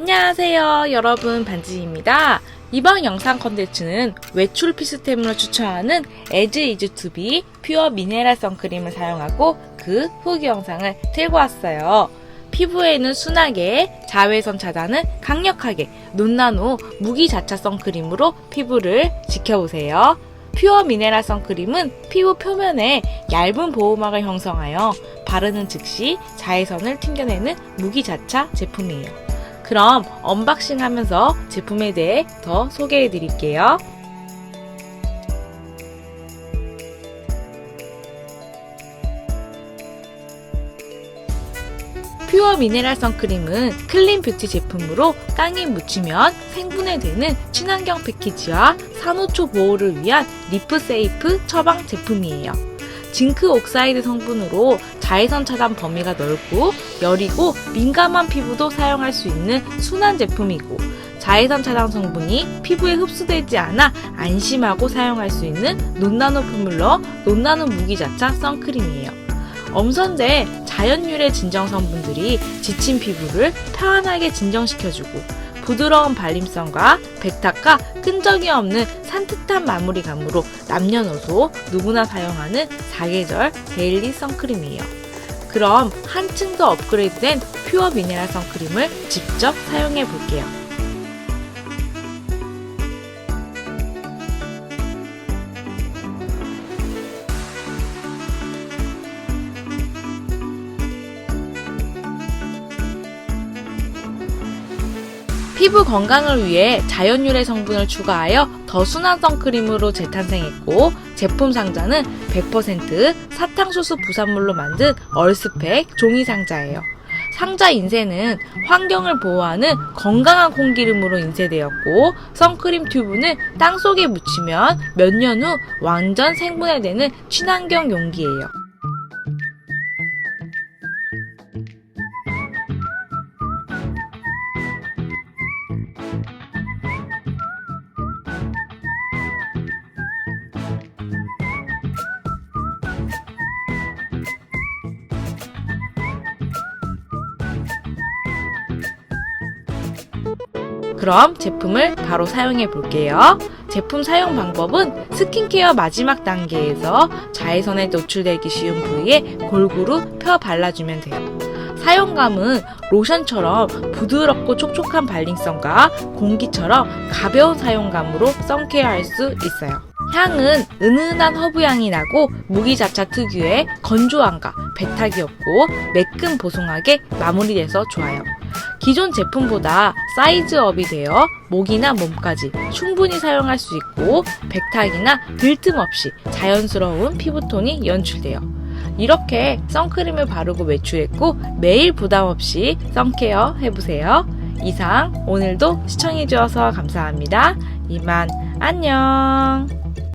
안녕하세요 여러분. 반지입니다. 이번 영상 컨텐츠는 외출 필수템으로 추천하는 에즈 이즈 투비 퓨어 미네랄 선크림을 사용하고 그 후기 영상을 들고 왔어요. 피부에는 순하게 자외선 차단을 강력하게 논나노 무기자차 선크림으로 피부를 지켜보세요. 퓨어 미네랄 선크림은 피부 표면에 얇은 보호막을 형성하여 바르는 즉시 자외선을 튕겨내는 무기자차 제품이에요. 그럼 언박싱 하면서 제품에 대해 더 소개해 드릴게요. 퓨어 미네랄 선크림은 클린 뷰티 제품으로 땅에 묻히면 생분해 되는 친환경 패키지와 산호초 보호를 위한 리프 세이프 처방 제품이에요. 징크 옥사이드 성분으로 자외선 차단 범위가 넓고 여리고 민감한 피부도 사용할 수 있는 순한 제품이고 자외선 차단 성분이 피부에 흡수되지 않아 안심하고 사용할 수 있는 논나노 포뮬러 논나노 무기자차 선크림이에요. 엄선된 자연유래 진정 성분들이 지친 피부를 편안하게 진정시켜주고 부드러운 발림성과 백탁과 끈적이 없는 산뜻한 마무리감으로 남녀노소 누구나 사용하는 사계절 데일리 선크림이에요. 그럼 한층 더 업그레이드된 퓨어 미네랄 선크림을 직접 사용해 볼게요. 피부 건강을 위해 자연유래 성분을 추가하여 더 순한 선크림으로 재탄생했고 제품 상자는 100% 사탕수수 부산물로 만든 얼스팩 종이 상자예요. 상자 인쇄는 환경을 보호하는 건강한 콩기름으로 인쇄되었고 선크림 튜브는 땅 속에 묻히면 몇 년 후 완전 생분해되는 친환경 용기예요. 그럼 제품을 바로 사용해 볼게요. 제품 사용 방법은 스킨케어 마지막 단계에서 자외선에 노출되기 쉬운 부위에 골고루 펴 발라주면 돼요. 사용감은 로션처럼 부드럽고 촉촉한 발림성과 공기처럼 가벼운 사용감으로 선케어할 수 있어요. 향은 은은한 허브향이 나고 무기자차 특유의 건조함과 배탁이 없고 매끈 보송하게 마무리돼서 좋아요. 기존 제품보다 사이즈업이 되어 목이나 몸까지 충분히 사용할 수 있고 백탁이나 들뜸 없이 자연스러운 피부톤이 연출돼요. 이렇게 선크림을 바르고 외출했고 매일 부담 없이 선케어 해보세요. 이상 오늘도 시청해주셔서 감사합니다. 이만 안녕.